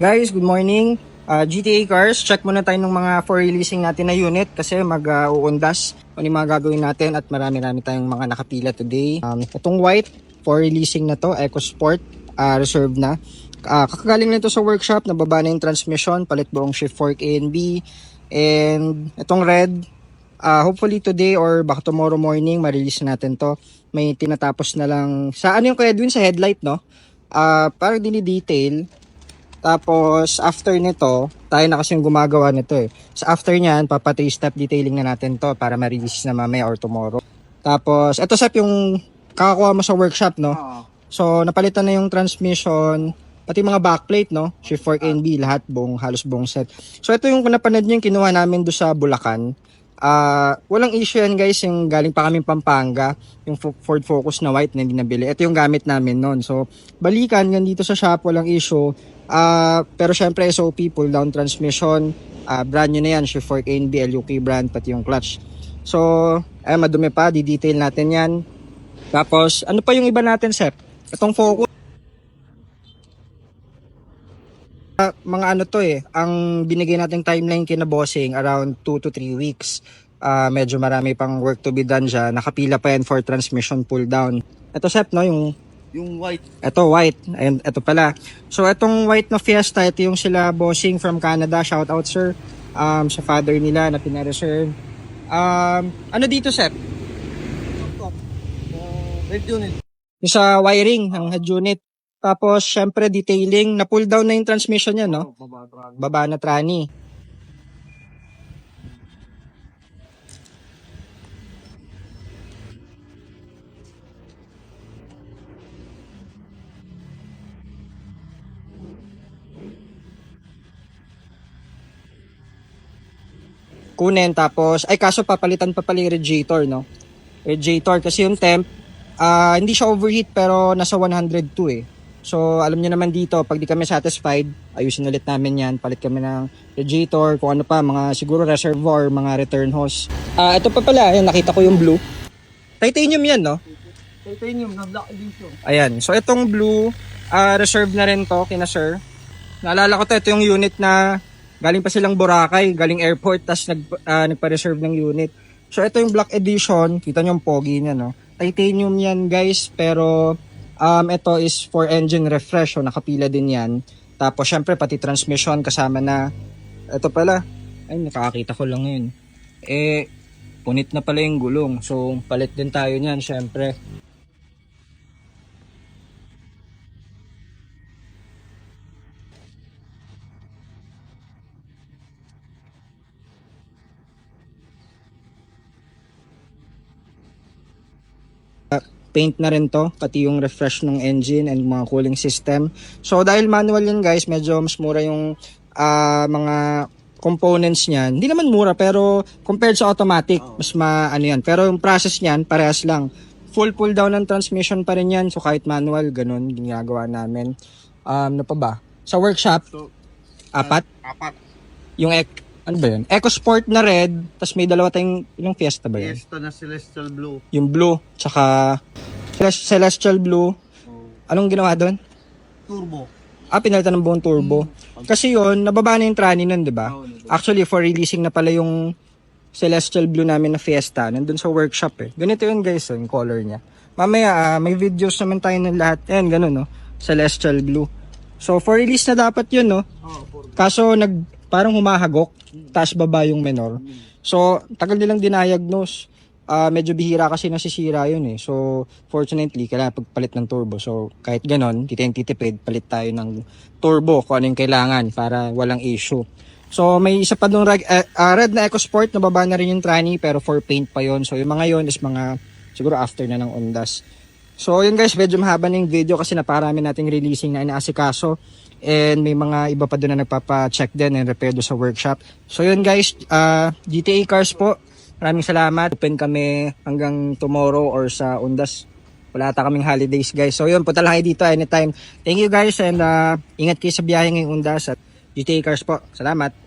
Guys, good morning. Uh, GTA Cars, check muna tayo ng mga for releasing natin na unit kasi mag-uundas ano yung mga gagawin natin at marami-rami tayong mga nakapila today. Um, itong white, for releasing na to, EcoSport, uh, reserve na. Uh, kakagaling nito sa workshop, nababa na yung transmission, palit buong shift fork A and B. And itong red, uh, hopefully today or baka tomorrow morning, ma-release natin to. May tinatapos na lang, sa ano yung kaya Edwin, sa headlight, no? Uh, parang dini-detail, tapos, after nito, tayo na kasi yung gumagawa nito eh. So, after nyan, papa 3-step detailing na natin to para ma-release na mamaya or tomorrow. Tapos, ito step yung kakakuha mo sa workshop, no? So, napalitan na yung transmission, pati mga backplate, no? Shift fork A and B, lahat buong, halos buong set. So, ito yung napanood nyo yung kinuha namin do sa Bulacan. Ah, walang issue yan guys, yung galing pa kami Pampanga, yung Fo- Ford Focus na white na hindi nabili. Ito yung gamit namin noon. So, balikan yan dito sa shop, walang issue. Ah, pero syempre SOP, pull down transmission, ah, brand new na yan, Shift Fork A and B, LUK brand, pati yung clutch. So, eh, madumi pa, di-detail natin yan. Tapos, ano pa yung iba natin, Sep? Itong Focus. Mga ano to eh, ang binigay nating timeline kina bossing around 2 to 3 weeks. Ah, medyo marami pang work to be done dyan. Nakapila pa yan for transmission pull down. Ito Sep, no, yung Yung white. ito white, and ito pala. So itong white na Fiesta, ito yung sila bossing from Canada. Shout out sir. Um, sa father nila na pinareserve. Um, ano dito Sep? Uh, red unit. Yung sa wiring ng head unit. Tapos syempre detailing, na pull down na yung transmission niya, no? Baba, na trani. kunin tapos ay kaso papalitan pa pala yung radiator no radiator kasi yung temp ah, hindi siya overheat pero nasa 102 eh so alam niyo naman dito pag di kami satisfied ayusin ulit namin yan palit kami ng radiator kung ano pa mga siguro reservoir mga return hose ah ito pa pala ayan nakita ko yung blue titanium yan no Titanium na black edition. Ayan. So, itong blue, ah, reserve na rin to kina sir. Naalala ko to, ito yung unit na galing pa silang Boracay, galing airport, tas nag, ah, nagpa-reserve ng unit. So, ito yung black edition. Kita nyo yung pogi niya, no? Titanium yan, guys. Pero, um, ito is for engine refresh. So, nakapila din yan. Tapos, syempre, pati transmission kasama na. Ito pala. Ay, nakakita ko lang yun. Eh, punit na pala yung gulong. So, palit din tayo niyan, syempre. Paint na rin to, pati yung refresh ng engine and mga cooling system. So dahil manual yan guys, medyo mas mura yung ah, mga components niyan. Hindi naman mura pero compared sa automatic, mas ma ano yan. Pero yung process niyan parehas lang. Full pull down ng transmission pa rin yan. So kahit manual, ganun ginagawa namin. Um, ano pa ba? Sa workshop, So, apat. apat. Yung ano ba yun? EcoSport na red, tapos may dalawa tayong, yung Fiesta ba yun? Fiesta na celestial blue. Yung blue, tsaka Celes- Celestial Blue. Anong ginawa doon? turbo. Ah, pinalitan ng buong turbo. Kasi yon nababa na yung trani nun, di ba? Actually, for releasing na pala yung Celestial Blue namin na Fiesta, nandun sa workshop eh. Ganito yun guys, oh, yung color niya. Mamaya, ah, may videos naman tayo ng lahat. Ayan, ganun, no? Celestial Blue. So, for release na dapat yun, no? Kaso, nag, parang humahagok, taas baba yung menor. So, tagal nilang dinayagnos. Ah, medyo bihira kasi nasisira yun eh. So, fortunately, kailangan pagpalit ng turbo. So, kahit ganon, titeng titipid, palit tayo ng turbo kung ano yung kailangan para walang issue. So, may isa pa doon reg- eh, ah, red na EcoSport, nababa na rin yung tranny, pero for paint pa yon So, yung mga yon is mga, siguro after na ng Ondas. So, yun guys, medyo mahaba na yung video kasi naparami nating releasing na inaasikaso. And may mga iba pa doon na nagpapa-check din and repair doon sa workshop. So, yun guys, ah, GTA Cars po. Maraming salamat. Open kami hanggang tomorrow or sa Undas. Wala ata kaming holidays guys. So, yun, punta lang kayo dito anytime. Thank you guys and ah, ingat kayo sa biyahe ngayong Undas at GTA Cars po. Salamat.